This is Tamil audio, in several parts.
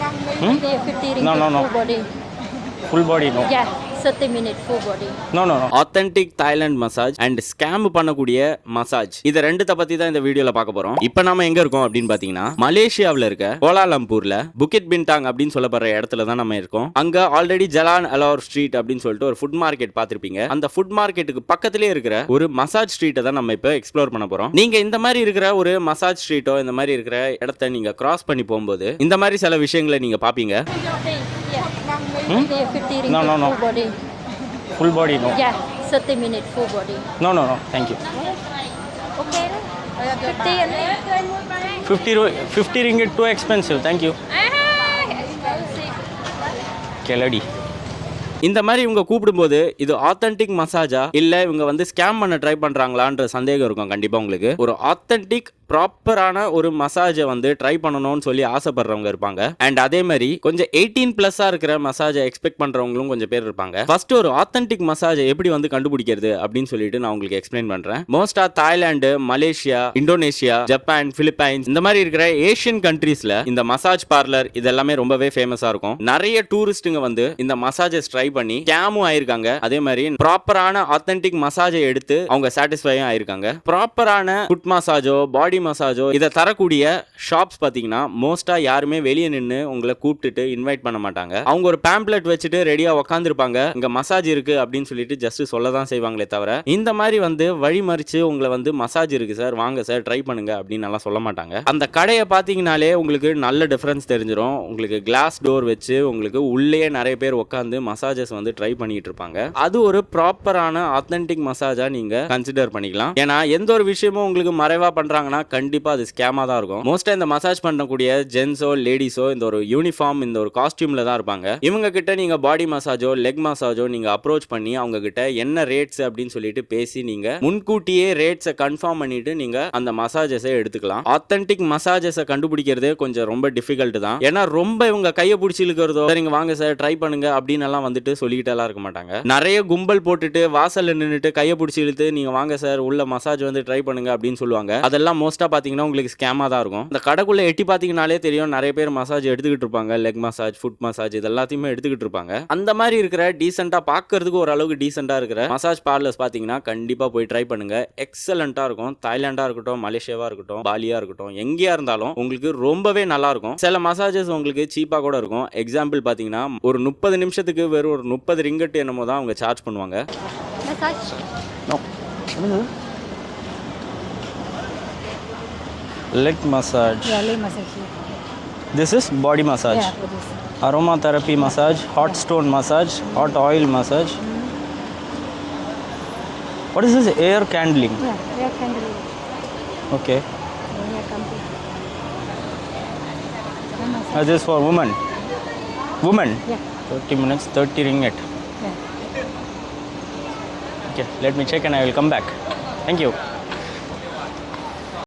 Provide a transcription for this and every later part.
Hmm? No, no, no. full body. Full body, no. Yeah, 30 minutes full body. No, no, no. Authentic Thailand massage and scam பண்ணக்கூடிய மசாஜ் இது ரெண்டுத்த பத்தி தான் இந்த வீடியோல பார்க்க போறோம். இப்போ நாம எங்க இருக்கோம் அப்படின்னு பாத்தீங்கன்னா மலேசியாவில் இருக்க கோலாலம்பூர்ல புக்கிட் பின்டாங் அப்படின்னு சொல்லப்படுற இடத்துல தான் நம்ம இருக்கோம். அங்க ஆல்ரெடி ஜலான் அலோர் ஸ்ட்ரீட் அப்படின்னு சொல்லிட்டு ஒரு ஃபுட் மார்க்கெட் பார்த்திருப்பீங்க. அந்த ஃபுட் மார்க்கெட்டுக்கு பக்கத்திலே இருக்கிற ஒரு மசாஜ் ஸ்ட்ரீட்டை தான் நம்ம இப்போ எக்ஸ்ப்ளோர் பண்ண போறோம். நீங்க இந்த மாதிரி இருக்கிற ஒரு மசாஜ் ஸ்ட்ரீட்டோ இந்த மாதிரி இருக்கிற இடத்த நீங்க கிராஸ் பண்ணி போகும்போது இந்த மாதிரி சில விஷயங்களை நீங்க பாப்பீங்க. Hmm? 50 ringgit No, no, no. full body. Full body, no. Yeah, 30 minutes full body. No, no, no. Thank you. Okay. 50 and then 50, ru- 50 ringgit too expensive. Thank you. Keladi. இந்த மாதிரி இவங்க கூப்பிடும்போது இது ஆத்தென்டிக் மசாஜா இல்ல இவங்க வந்து ஸ்கேம் பண்ண ட்ரை பண்றாங்களான்ற சந்தேகம் இருக்கும் கண்டிப்பா உங்களுக்கு ஒரு ஆத்தென்டிக் ப்ராப்பரான ஒரு மசாஜை வந்து ட்ரை பண்ணணும்னு சொல்லி ஆசைப்படுறவங்க இருப்பாங்க. அண்ட் அதே மாதிரி கொஞ்சம் எயிட்டீன் ப்ளஸ்ஸாக இருக்கிற மசாஜை எக்ஸ்பெக்ட் பண்ணுறவங்களும் கொஞ்சம் பேர் இருப்பாங்க. ஃபர்ஸ்ட் ஒரு ஆத்தென்டிக் மசாஜை எப்படி வந்து கண்டுபிடிக்கிறது அப்படின்னு சொல்லிட்டு நான் உங்களுக்கு எக்ஸ்பிளைன் பண்ணுறேன் மோஸ்டா Thailand Malaysia Indonesia Japan Philippines இந்த மாதிரி இருக்கிற ஏஷியன் கண்ட்ரீஸ்ல இந்த மசாஜ் பார்லர் இதெல்லாமே ரொம்பவே ஃபேமஸாக இருக்கும். நிறைய டூரிஸ்ட்டுங்க வந்து இந்த மசாஜஸ் ட்ரை பண்ணி கேமும் ஆயிருக்காங்க. அதே மாதிரி ப்ராப்பரான ஆத்தென்டிக் மசாஜை எடுத்து அவங்க சாட்டிஸ்ஃபையும் ஆயிருக்காங்க. ப்ராப்பரான ஃபுட் மசாஜோ பாடி மசாஜோ இதை தரக்கூடிய ஷாப்ஸ் பார்த்தீங்கன்னா மோஸ்ட்டாக யாருமே வெளியே நின்று உங்களை கூப்பிட்டுட்டு இன்வைட் பண்ண மாட்டாங்க. அவங்க ஒரு பேம்ப்ளெட் வச்சுட்டு ரெடியாக உட்காந்துருப்பாங்க இங்கே மசாஜ் இருக்கு அப்படின்னு சொல்லிட்டு ஜஸ்ட் சொல்ல தான் செய்வாங்களே தவிர இந்த மாதிரி வந்து வழிமறிச்சு உங்களை வந்து மசாஜ் இருக்குது சார் வாங்க சார் ட்ரை பண்ணுங்க அப்படின்னு எல்லாம் சொல்ல மாட்டாங்க. அந்த கடையை பார்த்தீங்கனாலே உங்களுக்கு நல்ல டிஃப்ரென்ஸ் தெரிஞ்சிடும் உங்களுக்கு கிளாஸ் டோர் வச்சு உங்களுக்கு உள்ளே நிறைய பேர் உட்காந்து மசாஜஸ் வந்து ட்ரை பண்ணிட்டு இருப்பாங்க. அது ஒரு ப்ராப்பரான ஆத்தென்டிக் மசாஜாக நீங்கள் கன்சிடர் பண்ணிக்கலாம். ஏன்னா எந்த ஒரு விஷயமும் உங்களுக்கு மறைவாக பண்ணுறாங்கன்னா கண்டிப்பாக அது ஸ்கேமாக தான் இருக்கும். மோஸ்ட்டாக இந்த மசாஜ் பண்ணக்கூடிய ஜென்ஸோ லேடிஸோ இந்த ஒரு யூனிஃபார்ம் இந்த ஒரு காஸ்டியூமில் தான் இருப்பாங்க. இவங்க கிட்ட நீங்கள் பாடி மசாஜோ லெக் மசாஜோ நீங்கள் அப்ரோச் பண்ணி அவங்க கிட்ட என்ன ரேட்ஸ் அப்படின்னு சொல்லிட்டு பேசி நீங்கள் முன்கூட்டியே ரேட்ஸை கன்ஃபார்ம் பண்ணிட்டு நீங்கள் அந்த மசாஜஸை எடுத்துக்கலாம். ஆத்தென்டிக் மசாஜஸை கண்டுபிடிக்கிறதே கொஞ்சம் ரொம்ப டிஃபிகல்ட் தான். ஏன்னா ரொம்ப இவங்க கையை பிடிச்சி இழுக்கிறதோ சரிங்க வாங்க சார் ட்ரை பண்ணுங்க அப்படின்னு எல்லாம் வந்துட்டு சொல்லிக்கிட்டு எல்லாம் இருக்க மாட்டாங்க. நிறைய கும்பல் போட்டுட்டு வாசல்ல நின்றுட்டு கையை பிடிச்சி இழுத்து நீங்க வாங்க சார் உள்ள மசாஜ் வந்து ட்ரை பண்ணுங்க அப்படின்னு சொல்லுவாங்க. அதெல்லாம் மோஸ்டா பாத்தீங்கன்னா உங்களுக்கு ஸ்கேமா தான் இருக்கும். இந்த கடைக்குள்ள எட்டி பாத்தீங்கனாலே தெரியும் நிறைய பேர் மசாஜ் எடுத்துக்கிட்டு இருப்பாங்க. லெக் மசாஜ் ஃபுட் மசாஜ் இது எல்லாத்தையுமே எடுத்துக்கிட்டு இருப்பாங்க. அந்த மாதிரி இருக்கிற டீசெண்டா பார்க்கிறதுக்கு ஓரளவுக்கு டீசெண்டா இருக்கிற மசாஜ் பார்லர்ஸ் பாத்தீங்கன்னா கண்டிப்பா போய் ட்ரை பண்ணுங்க. எக்ஸலண்டா இருக்கும். தாய்லாண்டா இருக்கட்டும் மலேசியாவா இருக்கட்டும் பாலியா இருக்கட்டும் எங்கேயா இருந்தாலும் உங்களுக்கு ரொம்பவே நல்லா இருக்கும். சில மசாஜஸ் உங்களுக்கு சீப்பா கூட இருக்கும். எக்ஸாம்பிள் பாத்தீங்கன்னா ஒரு முப்பது நிமிஷத்துக்கு வெறும் ஒரு முப்பது ரிங்கட் என்னமோ தான் அவங்க சார்ஜ் பண்ணுவாங்க. Leg massage. Yeah, leg massage. This is body massage. Yeah. Aromatherapy massage, hot stone massage, hot oil massage. What is this air candling? Yeah, air candle. Okay. Yeah, complete. One massage. Uh, this is for women. Women. Yeah. 30 minutes, 30 ringgit. Yeah. Okay, let me check and I will come back. Thank you.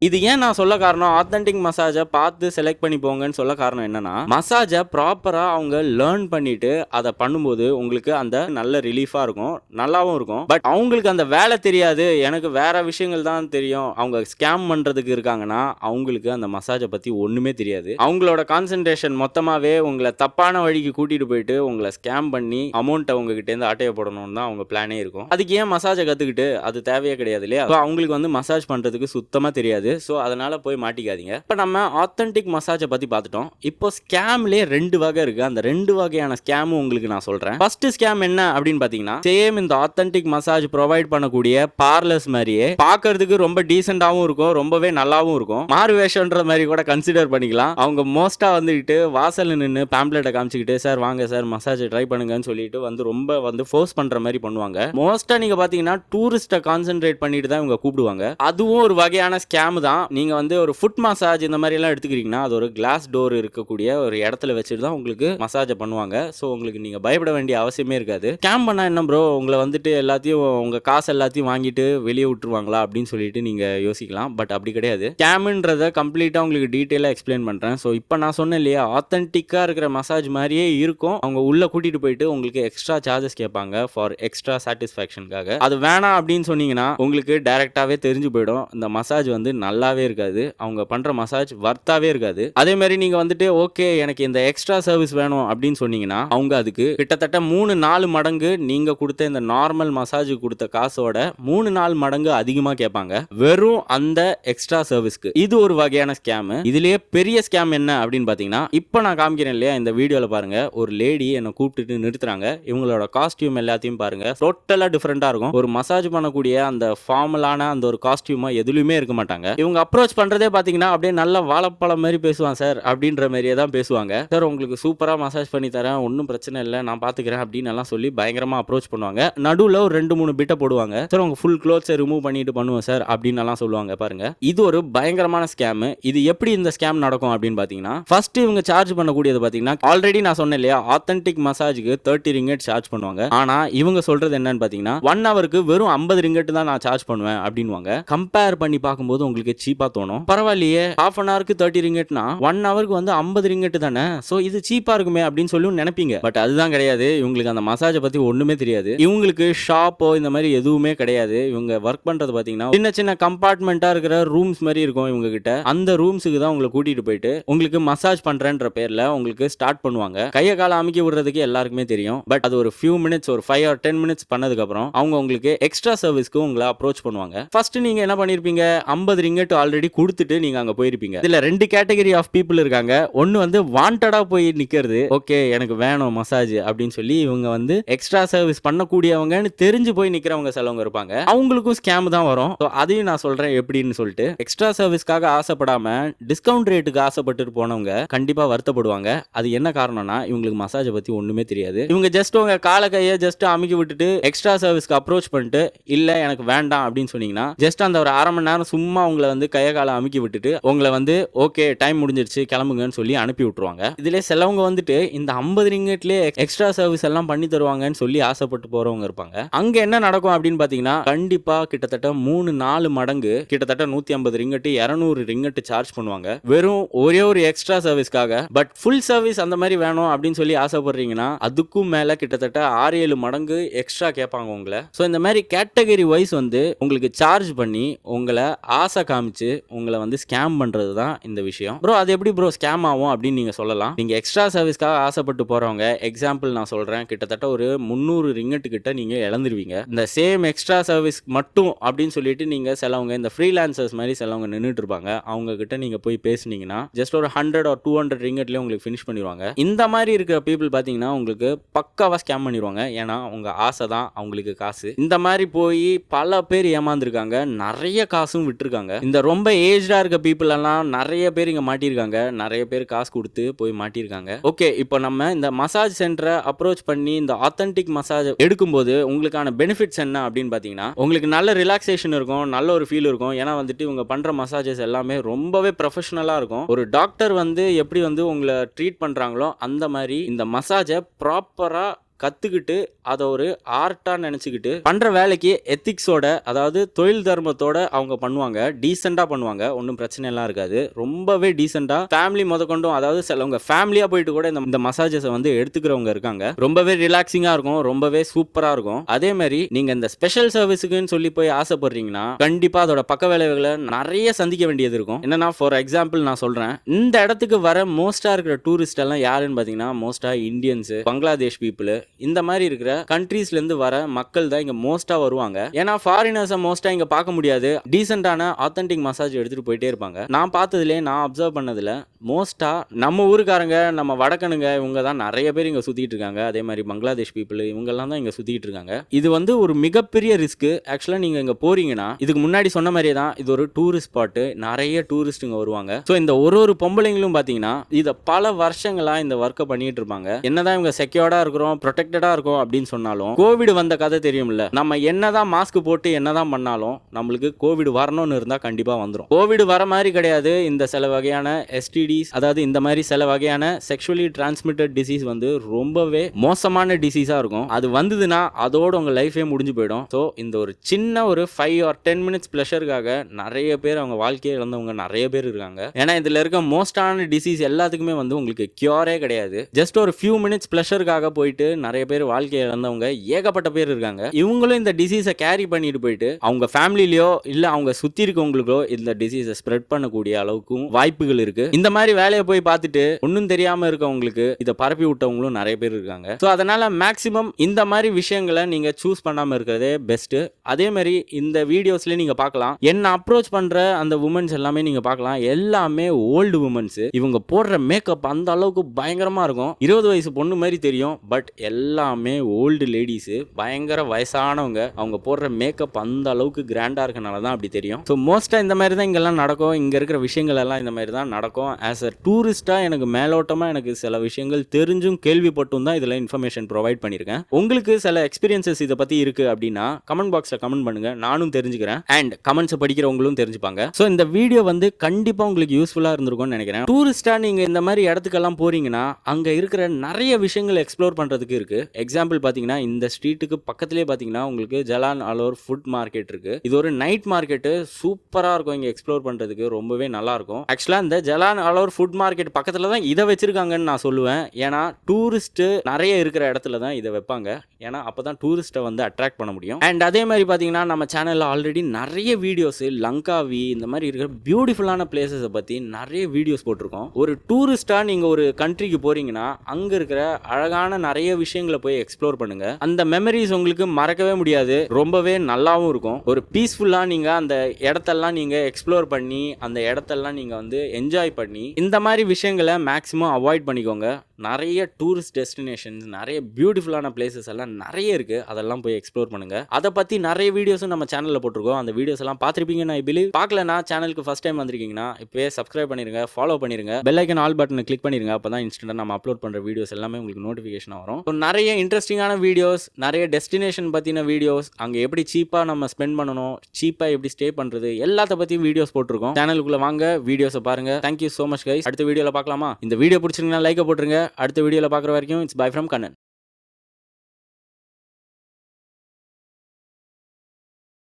இது ஏன் நான் சொல்ல காரணம்? ஆத்தென்டிக் மசாஜை பார்த்து செலக்ட் பண்ணி போங்கன்னு சொல்ல காரணம் என்னன்னா மசாஜை ப்ராப்பராக அவங்க லேர்ன் பண்ணிட்டு அதை பண்ணும்போது உங்களுக்கு அந்த நல்ல ரிலீஃபாக இருக்கும் நல்லாவும் இருக்கும். பட் அவங்களுக்கு அந்த வேலை தெரியாது. எனக்கு வேற விஷயங்கள் தான் தெரியும். அவங்க ஸ்கேம் பண்ணுறதுக்கு இருக்காங்கன்னா அவங்களுக்கு அந்த மசாஜை பற்றி ஒன்றுமே தெரியாது. அவங்களோட கான்சென்ட்ரேஷன் மொத்தமாகவே உங்களை தப்பான வழிக்கு கூட்டிகிட்டு போயிட்டு உங்களை ஸ்கேம் பண்ணி அமௌண்ட்டை உங்ககிட்டேருந்து ஆட்டைய போடணும்னு தான் அவங்க பிளானே இருக்கும். அதுக்கு ஏன் மசாஜை கற்றுக்கிட்டு அது தேவையே கிடையாது இல்லையா? அவங்களுக்கு வந்து மசாஜ் பண்ணுறதுக்கு சுத்தமாக தெரியாது. ஸோ அதனால் போய் மாட்டிக்காதீங்க. இப்போ நம்ம ஆத்தென்டிக் மசாஜை பற்றி பார்த்துட்டோம். இப்போ ஸ்கேம்லேயே ரெண்டு வகை இருக்குது அந்த ரெண்டு வகையான ஸ்கேமும் உங்களுக்கு நான் சொல்கிறேன் ஃபர்ஸ்ட் ஸ்கேம் என்ன அப்படின்னு பார்த்தீங்கன்னா சேம் இந்த ஆத்தென்டிக் மசாஜ் ப்ரொவைட் பண்ணக்கூடிய பார்லர்ஸ் மாதிரியே பார்க்கறதுக்கு ரொம்ப டீசெண்டாகவும் இருக்கும். ரொம்பவே நல்லாவும் இருக்கும். மாறு வேஷன்ற மாதிரி கூட கன்சிடர் பண்ணிக்கலாம். அவங்க மோஸ்ட்டாக வந்துக்கிட்டு வாசல்ல நின்று பேம்ப்ளெட்டை காமிச்சிக்கிட்டு சார் வாங்க சார் மசாஜ் ட்ரை பண்ணுங்கன்னு சொல்லிட்டு வந்து ரொம்ப வந்து ஃபோர்ஸ் பண்ணுற மாதிரி பண்ணுவாங்க. மோஸ்ட்டாக நீங்கள் பார்த்தீங்கன்னா டூரிஸ்ட்டை கான்சென்ட்ரேட் பண்ணிட்டு தான் இவங்க கூப்பிடுவாங்க. அதுவும் ஒரு வகையான ஸ்கேம் தான் நீங்கள் வந்து ஒரு ஃபுட் மசாஜ் இந்த மாதிரிலாம் எடுத்துக்கிறீங்கன்னா அது ஒரு கிளாஸ் டோர் இருக்கக்கூடிய ஒரு இடத்துல வச்சுட்டு தான் உங்களுக்கு மசாஜை பண்ணுவாங்க. ஸோ உங்களுக்கு நீங்கள் பயப்பட வேண்டிய அவசியமே இருக்காது. கேம்ப் பண்ணால் என்ன ப்ரோ உங்களை வந்துட்டு எல்லாத்தையும் உங்கள் காசு எல்லாத்தையும் வாங்கிட்டு வெளியே விட்டுருவாங்களா? அப்படின்னு சொல்லிட்டு நீங்கள் யோசிக்கலாம். பட் அப்படி கிடையாது. கேமுன்றதை கம்ப்ளீட்டாக உங்களுக்கு டீட்டெயிலாக எக்ஸ்பிளைன் பண்ணுறேன் ஸோ இப்போ நான் சொன்னேன் இல்லையா? ஆத்தென்டிக்காக இருக்கிற மசாஜ் மாதிரியே இருக்கும். அவங்க உள்ளே கூட்டிகிட்டு போயிட்டு உங்களுக்கு எக்ஸ்ட்ரா சார்ஜஸ் கேட்பாங்க ஃபார் எக்ஸ்ட்ரா சாட்டிஸ்ஃபேக்ஷனுக்காக அது வேணாம் அப்படின்னு சொன்னீங்கன்னா உங்களுக்கு டேரெக்டாகவே தெரிஞ்சு போயிடும். இந்த மசாஜ் வந்து நல்லா நல்லாவே இருக்காது. அவங்க பண்ணுற மசாஜ் வர்த்தாவே இருக்காது. அதே மாதிரி நீங்கள் வந்துட்டு ஓகே எனக்கு இந்த எக்ஸ்ட்ரா சர்வீஸ் வேணும் அப்படின்னு சொன்னீங்கன்னா அவங்க அதுக்கு கிட்டத்தட்ட மூணு நாலு மடங்கு நீங்கள் கொடுத்த இந்த நார்மல் மசாஜ் கொடுத்த காசோட மூணு நாலு மடங்கு அதிகமாக கேட்பாங்க. வெறும் அந்த எக்ஸ்ட்ரா சர்வீஸ்க்கு இது ஒரு வகையான ஸ்கேம் இதுலேயே பெரிய ஸ்கேம் என்ன அப்படின்னு பார்த்தீங்கன்னா இப்போ நான் காமிக்கிறேன் இல்லையா இந்த வீடியோவில் பாருங்க. ஒரு லேடி என்னை கூப்பிட்டுட்டு நிறுத்துறாங்க. இவங்களோட காஸ்டியூம் எல்லாத்தையும் பாருங்க. டோட்டலாக டிஃப்ரெண்ட்டாக இருக்கும். ஒரு மசாஜ் பண்ணக்கூடிய அந்த ஃபார்மலான அந்த ஒரு காஸ்டியூமாக எதுலையுமே இருக்க மாட்டாங்க. இவங்க அப்ரோச் பண்றதே பாத்தீங்கன்னா அப்படியே நல்ல வாழைப்பழம் மாதிரி பேசுவான் சார் அப்படின்ற மாதிரியே தான் பேசுவாங்க. சார் உங்களுக்கு சூப்பரா மசாஜ் பண்ணி தரேன் ஒன்றும் பிரச்சனை இல்லை நான் பாத்துக்கிறேன் அப்படின்னு எல்லாம் சொல்லி பயங்கரமா அப்ரோச் பண்ணுவாங்க. நடுவில் ஒரு ரெண்டு மூணு பிட்டை போடுவாங்க. சார் உங்க ஃபுல் க்ளோத்ஸை ரிமூவ் பண்ணிட்டு பண்ணுவோம் சார் அப்படின்னு எல்லாம் சொல்லுவாங்க பாருங்க. இது ஒரு பயங்கரமான ஸ்கேம் இது எப்படி இந்த ஸ்கேம் நடக்கும் அப்படின்னு பாத்தீங்கன்னா ஃபர்ஸ்ட் இவங்க சார்ஜ் பண்ணக்கூடியது பாத்தீங்கன்னா ஆல்ரெடி நான் சொன்னேன் இல்லையா ஆத்தென்டிக் மசாஜுக்கு தேர்ட்டி ரிங்கெட் சார்ஜ் பண்ணுவாங்க. ஆனா இவங்க சொல்றது என்னன்னு பாத்தீங்கன்னா ஒன் ஹவருக்கு வெறும் ஐம்பது ரிங்கெட் தான் நான் சார்ஜ் பண்ணுவேன் அப்படின்வாங்க கம்பேர் பண்ணி பார்க்கும்போது உங்களுக்கு சீப்பா தோணும். பரவாயில்லையே ஹாஃப் அன் ஹவருக்கு தேர்ட்டி ரிங்கெட்னா ஒன் ஹவருக்கு வந்து ஐம்பது ரிங்கெட் தானே? ஸோ இது சீப்பா இருக்குமே அப்படின்னு சொல்லி நினைப்பீங்க. பட் அதுதான் கிடையாது. இவங்களுக்கு அந்த மசாஜை பத்தி ஒண்ணுமே தெரியாது. இவங்களுக்கு ஷாப்போ இந்த மாதிரி எதுவுமே கிடையாது. இவங்க ஒர்க் பண்றது பாத்தீங்கன்னா சின்ன சின்ன கம்பார்ட்மெண்ட்டாக இருக்கிற ரூம்ஸ் மாதிரி இருக்கும் இவங்க கிட்ட அந்த ரூம்ஸுக்கு தான் உங்களை கூட்டிட்டு போயிட்டு உங்களுக்கு மசாஜ் பண்றேன்ற பேர்ல உங்களுக்கு ஸ்டார்ட் பண்ணுவாங்க. கையை காலை அமுக்கி விடுறதுக்கு எல்லாருக்குமே தெரியும். பட் அது ஒரு ஃபியூ மினிட்ஸ் ஒரு ஃபைவ் ஆர் டென் மினிட்ஸ் பண்ணதுக்கு அப்புறம் அவங்க உங்களுக்கு எக்ஸ்ட்ரா சர்வீஸ்க்கு உங்களை அப்ரோச் பண்ணுவாங்க. ஃபர்ஸ்ட் நீங்க என்ன பண்ணிருப்பீங்க? ஐம்பது டிக்கெட் ஆல்ரெடி கொடுத்துட்டு நீங்க அங்க போயிருப்பீங்க. இதுல ரெண்டு கேட்டகரி ஆஃப் பீப்புள் இருக்காங்க. ஒன்னு வந்து வாண்டடா போய் நிக்கிறது. ஓகே எனக்கு வேணும் மசாஜ் அப்படின்னு சொல்லி இவங்க வந்து எக்ஸ்ட்ரா சர்வீஸ் பண்ணக்கூடியவங்கன்னு தெரிஞ்சு போய் நிக்கிறவங்க சிலவங்க இருப்பாங்க. அவங்களுக்கும் ஸ்கேம் தான் வரும். அதையும் நான் சொல்றேன் எப்படின்னு சொல்லிட்டு. எக்ஸ்ட்ரா சர்வீஸ்க்காக ஆசைப்படாம டிஸ்கவுண்ட் ரேட்டுக்கு ஆசைப்பட்டுட்டு போனவங்க கண்டிப்பா வருத்தப்படுவாங்க. அது என்ன காரணம்னா இவங்களுக்கு மசாஜை பத்தி ஒண்ணுமே தெரியாது. இவங்க ஜஸ்ட் உங்க கால கையை ஜஸ்ட் அமுக்கி விட்டுட்டு எக்ஸ்ட்ரா சர்வீஸ்க்கு அப்ரோச் பண்ணிட்டு இல்ல எனக்கு வேண்டாம் அப்படின்னு சொன்னீங்கன்னா ஜஸ்ட் அந்த ஒரு அரை மணி நேரம் சும்மா உங்களை வந்து கைய காலை அமுக்கி விட்டுட்டு உங்களை வந்து ஓகே டைம் முடிஞ்சிருச்சு கிளம்புங்கன்னு சொல்லி அனுப்பி விட்டுருவாங்க. இதுல சிலவங்க வந்துட்டு இந்த ஐம்பது ரிங்கெட்லயே எக்ஸ்ட்ரா சர்வீஸ் எல்லாம் பண்ணி தருவாங்கன்னு சொல்லி ஆசைப்பட்டு போறவங்க இருப்பாங்க. அங்க என்ன நடக்கும் அப்படின்னு பாத்தீங்கன்னா கண்டிப்பா கிட்டத்தட்ட மூணு நாலு மடங்கு கிட்டத்தட்ட நூத்தி ஐம்பது ரிங்கெட்டு இரநூறு ரிங்கெட்டு சார்ஜ் பண்ணுவாங்க. வெறும் ஒரே ஒரு எக்ஸ்ட்ரா சர்வீஸ்க்காக பட் ஃபுல் சர்வீஸ் அந்த மாதிரி வேணும் அப்படின்னு சொல்லி ஆசைப்படுறீங்கன்னா அதுக்கும் மேல கிட்டத்தட்ட ஆறு ஏழு மடங்கு எக்ஸ்ட்ரா கேட்பாங்க உங்களை. ஸோ இந்த மாதிரி கேட்டகரி வைஸ் வந்து உங்களுக்கு சார்ஜ் பண்ணி உங்களை ஆசை காமிச்சு உங்களை வந்து ஸ்கேம் பண்ணுறது தான் இந்த விஷயம். ப்ரோ அது எப்படி ப்ரோ ஸ்கேம் ஆகும் அப்படின்னு நீங்கள் சொல்லலாம். நீங்கள் எக்ஸ்ட்ரா சர்வீஸ்க்காக ஆசைப்பட்டு போகிறவங்க எக்ஸாம்பிள் நான் சொல்கிறேன் கிட்டத்தட்ட ஒரு முந்நூறு ரிங்கட்டு கிட்ட நீங்கள் இழந்துருவீங்க. இந்த சேம் எக்ஸ்ட்ரா சர்வீஸ் மட்டும் அப்படின்னு சொல்லிட்டு நீங்கள் சிலவங்க இந்த ஃப்ரீலான்சர்ஸ் மாதிரி சிலவங்க நின்றுட்டு இருப்பாங்க அவங்க கிட்ட நீங்கள் போய் பேசுனீங்கன்னா ஜஸ்ட் ஒரு ஹண்ட்ரட் ஆர் டூ ஹண்ட்ரட் ரிங்கட்லேயே உங்களுக்கு ஃபினிஷ் பண்ணிடுவாங்க. இந்த மாதிரி இருக்கிற பீப்புள் பார்த்தீங்கன்னா உங்களுக்கு பக்காவாக ஸ்கேம் பண்ணிடுவாங்க. ஏன்னா உங்க ஆசை தான் அவங்களுக்கு காசு. இந்த மாதிரி போய் பல பேர் ஏமாந்துருக்காங்க. நிறைய காசும் விட்டுருக்காங்க. இந்த ரொம்ப ஏஜ்டா இருக்க பீப்புள் எல்லாம் நிறைய பேர் இங்க மாட்டியிருக்காங்க. நிறைய பேர் காசு கொடுத்து போய் மாட்டியிருக்காங்க. ஓகே இப்போ நம்ம இந்த மசாஜ் சென்டரை அப்ரோச் பண்ணி இந்த ஆத்தென்டிக் மசாஜ் எடுக்கும்போது உங்களுக்கான பெனிஃபிட்ஸ் என்ன அப்படின்னு பார்த்தீங்கன்னா உங்களுக்கு நல்ல ரிலாக்ஸேஷன் இருக்கும் நல்ல ஒரு ஃபீல் இருக்கும். ஏன்னா வந்துட்டு இவங்க பண்ற மசாஜஸ் எல்லாமே ரொம்பவே ப்ரொஃபஷனலாக இருக்கும். ஒரு டாக்டர் வந்து எப்படி வந்து உங்களை ட்ரீட் பண்றாங்களோ அந்த மாதிரி இந்த மசாஜை ப்ராப்பராக கற்றுக்கிட்டு அதை ஒரு ஆர்ட்டாக நினச்சிக்கிட்டு பண்ணுற வேலைக்கு எத்திக்ஸோட அதாவது தொழில் தர்மத்தோட அவங்க பண்ணுவாங்க. டீசெண்டாக பண்ணுவாங்க. ஒன்றும் பிரச்சனைலாம் இருக்காது. ரொம்பவே டீசெண்டாக ஃபேமிலி முதற்கொண்டும் அதாவது சிலவங்க ஃபேமிலியாக போயிட்டு கூட இந்த மசாஜஸை வந்து எடுத்துக்கிறவங்க இருக்காங்க. ரொம்பவே ரிலாக்ஸிங்காக இருக்கும். ரொம்பவே சூப்பராக இருக்கும். அதே மாதிரி நீங்கள் இந்த ஸ்பெஷல் சர்வீஸுக்குன்னு சொல்லி போய் ஆசைப்படுறீங்கன்னா கண்டிப்பாக அதோட பக்க விளைவுகளை நிறைய சந்திக்க வேண்டியது இருக்கும். என்னன்னா ஃபார் எக்ஸாம்பிள் நான் சொல்கிறேன் இந்த இடத்துக்கு வர மோஸ்ட்டாக இருக்கிற டூரிஸ்ட் எல்லாம் யாருன்னு பார்த்தீங்கன்னா மோஸ்ட்டாக இந்தியன்ஸு பங்களாதேஷ் பீப்புள் இந்த மாதிரி இருக்கிற கண்ட்ரீஸ்ல இருந்து வர மக்கள் தான் இங்க மோஸ்டா வருவாங்க. ஏன்னா ஃபாரினர்ஸை மோஸ்டா இங்க பார்க்க முடியாது. டீசென்டான ஆத்தென்டிக் மசாஜ் எடுத்துட்டு போயிட்டே இருப்பாங்க. நான் பார்த்ததுலே நான் அப்சர்வ் பண்ணதுல மோஸ்டா நம்ம ஊருக்காரங்க நம்ம வடக்கனுங்க இவங்க தான் நிறைய பேர் இங்க சுத்திட்டு இருக்காங்க. அதே மாதிரி பங்களாதேஷ் பீப்புள் இவங்கெல்லாம் தான் இங்க சுத்திட்டு இருக்காங்க. இது வந்து ஒரு மிகப்பெரிய ரிஸ்க் ஆக்சுவலா நீங்க இங்க போறீங்கன்னா இதுக்கு முன்னாடி சொன்ன மாதிரியே தான் இது ஒரு டூரிஸ்ட் ஸ்பாட்டு நிறைய டூரிஸ்ட்டுங்க வருவாங்க. ஸோ இந்த ஒரு ஒரு பொம்பளைங்களும் பார்த்தீங்கன்னா இதை பல வருஷங்களா இந்த ஒர்க்கை பண்ணிட்டு இருப்பாங்க. என்னதான் இவங்க செக்யூர்டாக இருக்கிறோம் ப்ரொடெக்டடாக இருக்கும் அப்படின்னு சொன்னாலும் கோவிட் வந்த கதை தெரியும்ல. நம்ம என்னதான் மாஸ்க் போட்டு என்னதான் பண்ணாலும் நம்மளுக்கு கோவிட் வரணும்னு இருந்தால் கண்டிப்பாக வந்துடும் கோவிட் வர மாதிரி கிடையாது. இந்த சில வகையான எஸ்டிடிஸ் அதாவது இந்த மாதிரி சில வகையான செக்ஷுவலி டிரான்ஸ்மிட்டட் டிசீஸ் வந்து ரொம்பவே மோசமான டிசீஸாக இருக்கும். அது வந்ததுன்னா அதோட உங்கள் லைஃபே முடிஞ்சு போயிடும். ஸோ இந்த ஒரு சின்ன ஒரு ஃபைவ் ஆர் டென் மினிட்ஸ் ப்ளஷருக்காக நிறைய பேர் அவங்க வாழ்க்கையை இழந்தவங்க நிறைய பேர் இருக்காங்க. ஏன்னா இதில் இருக்க மோஸ்டான டிசீஸ் எல்லாத்துக்குமே வந்து உங்களுக்கு கியூரே கிடையாது. ஜஸ்ட் ஒரு ஃபியூ மினிட்ஸ் ப்ளஷருக்காக போயிட்டு நிறைய பேர் வாழ்க்கையை இழந்தவங்க ஏகப்பட்ட பேர் இருக்காங்க. இவங்களும் இந்த டிசீஸை கேரி பண்ணிட்டு போயிட்டு அவங்க ஃபேமிலிலேயோ இல்லை அவங்க சுத்தி இருக்கவங்களுக்கோ இந்த டிசீஸை ஸ்ப்ரெட் பண்ணக்கூடிய அளவுக்கும் வாய்ப்புகள் இருக்கு. இந்த மாதிரி வேலையை போய் பார்த்துட்டு ஒன்றும் தெரியாம இருக்கவங்களுக்கு இதை பரப்பி விட்டவங்களும் நிறைய பேர் இருக்காங்க. ஸோ அதனால மேக்சிமம் இந்த மாதிரி விஷயங்களை நீங்க சூஸ் பண்ணாம இருக்கிறதே பெஸ்ட் அதே மாதிரி இந்த வீடியோஸ்ல நீங்க பார்க்கலாம். என்ன அப்ரோச் பண்ற அந்த உமன்ஸ் எல்லாமே நீங்க பார்க்கலாம். எல்லாமே ஓல்டு உமன்ஸ் இவங்க போடுற மேக்கப் அந்த அளவுக்கு பயங்கரமா இருக்கும். இருபது வயசு பொண்ணு மாதிரி தெரியும் பட் எல்லாமே ஓல்டு லேடிஸு பயங்கர வயசானவங்க. அவங்க போடுற மேக்கப் அந்த அளவுக்கு கிராண்டாக இருக்கனால தான் அப்படி தெரியும். ஸோ மோஸ்ட்டாக இந்த மாதிரி தான் இங்கெல்லாம் நடக்கும். இங்கே இருக்கிற விஷயங்கள் எல்லாம் இந்த மாதிரி தான் நடக்கும். ஆஸ் அ டூரிஸ்ட்டாக எனக்கு மேலோட்டமாக எனக்கு சில விஷயங்கள் தெரிஞ்சும் கேள்விப்பட்டும் தான் இதில் இன்ஃபர்மேஷன் ப்ரொவைட் பண்ணியிருக்கேன். உங்களுக்கு சில எக்ஸ்பீரியன்சஸ் இதை பற்றி இருக்குது அப்படின்னா கமெண்ட் பாக்ஸில் கமெண்ட் பண்ணுங்க. நானும் தெரிஞ்சுக்கிறேன். அண்ட் கமெண்ட்ஸை படிக்கிறவங்களும் தெரிஞ்சுப்பாங்க. ஸோ இந்த வீடியோ வந்து கண்டிப்பாக உங்களுக்கு யூஸ்ஃபுல்லாக இருந்திருக்கும்னு நினைக்கிறேன். டூரிஸ்ட்டாக நீங்கள் இந்த மாதிரி இடத்துக்கெல்லாம் போகிறீங்கன்னா அங்கே இருக்கிற நிறைய விஷயங்கள் எக்ஸ்ப்ளோர் பண்ணுறதுக்கு இருக்கு. எக்ஸாம்பிள் பாத்தீங்கன்னா இந்த ஸ்ட்ரீட்டுக்கு பக்கத்துலேயே பாத்தீங்கன்னா உங்களுக்கு ஜலான் அலோர் ஃபுட் மார்க்கெட் இருக்கு. இது ஒரு நைட் மார்க்கெட்டு சூப்பரா இருக்கும் இங்க எக்ஸ்ப்ளோர் பண்றதுக்கு. ரொம்பவே நல்லா இருக்கும் ஆக்சுவலா இந்த ஜலான் அலோர் ஃபுட் மார்க்கெட் பக்கத்துல தான் இதை வச்சிருக்காங்கன்னு நான் சொல்லுவேன். ஏன்னா டூரிஸ்ட் நிறைய இருக்கிற இடத்துல தான் இதை வைப்பாங்க. ஏன்னா அப்பதான் டூரிஸ்ட்டை வந்து அட்ராக்ட் பண்ண முடியும். அண்ட் அதே மாதிரி பாத்தீங்கன்னா நம்ம சேனல்ல ஆல்ரெடி நிறைய வீடியோஸ் லங்காவி இந்த மாதிரி இருக்கிற பியூட்டிஃபுல்லான பிளேசஸை பத்தி நிறைய வீடியோஸ் போட்டிருக்கோம். ஒரு டூரிஸ்ட்டாக நீங்க ஒரு கண்ட்ரிக்கு போறீங்கன்னா அங்க இருக்கிற அழகான நிறைய விஷயம் விஷயங்களை போய் எக்ஸ்ப்ளோர் பண்ணுங்க. அந்த மெமரிஸ் உங்களுக்கு மறக்கவே முடியாது. ரொம்பவே நல்லாவும் இருக்கும். ஒரு பீஸ்ஃபுல்லாக நீங்க அந்த இடத்தெல்லாம் நீங்க எக்ஸ்ப்ளோர் பண்ணி அந்த இடத்தெல்லாம் நீங்க வந்து என்ஜாய் பண்ணி இந்த மாதிரி விஷயங்களை மேக்ஸிமம் அவாய்ட் பண்ணிக்கோங்க. நிறைய டூரிஸ்ட் டெஸ்டினேஷன்ஸ் நிறைய பியூட்டிஃபுல்லான பிளேசஸ் எல்லாம் நிறைய இருக்கு. அதெல்லாம் போய் எக்ஸ்ப்ளோர் பண்ணுங்க. அதை பத்தி நிறைய வீடியோஸும் நம்ம சேனல்ல போட்டிருக்கோம். அந்த வீடியோஸ் எல்லாம் பார்த்திருப்பீங்க நான் பிலீவ் பார்க்கலனா சேனலுக்கு ஃபர்ஸ்ட் டைம் வந்திருக்கீங்கன்னா இப்போயே சப்ஸ்கிரைப் பண்ணிருங்க ஃபாலோ பண்ணிருங்க. பெல் ஐக்கன் ஆல் பட்டனை கிளிக் பண்ணிருங்க. அப்பதான் இன்ஸ்டன்டா நம்ம அப்லோட் பண்ற வீடியோஸ் எல்லாமே உங்களுக்கு நோட்டிஃபிகேஷன் வரும். நிறைய இன்ட்ரெஸ்டிங்கான வீடியோஸ் நிறைய டெஸ்டினேஷன் பற்றின வீடியோஸ் அங்கே எப்படி சீப்பாக நம்ம ஸ்பெண்ட் பண்ணணும் சீப்பாக எப்படி ஸ்டே பண்ணுறது எல்லாத்த பற்றியும் வீடியோஸ் போட்டிருக்கோம். சேனலுக்குள்ள வாங்க வீடியோஸை பாருங்க. தேங்க்யூ ஸோ மச் கைஸ் அடுத்த வீடியோவில் பார்க்கலாமா? இந்த வீடியோ பிடிச்சிருந்தா லைக்கை போட்டுருங்க. அடுத்த வீடியோவில் பார்க்குற வரைக்கும் இட்ஸ் பை ஃப்ரம் கண்ணன்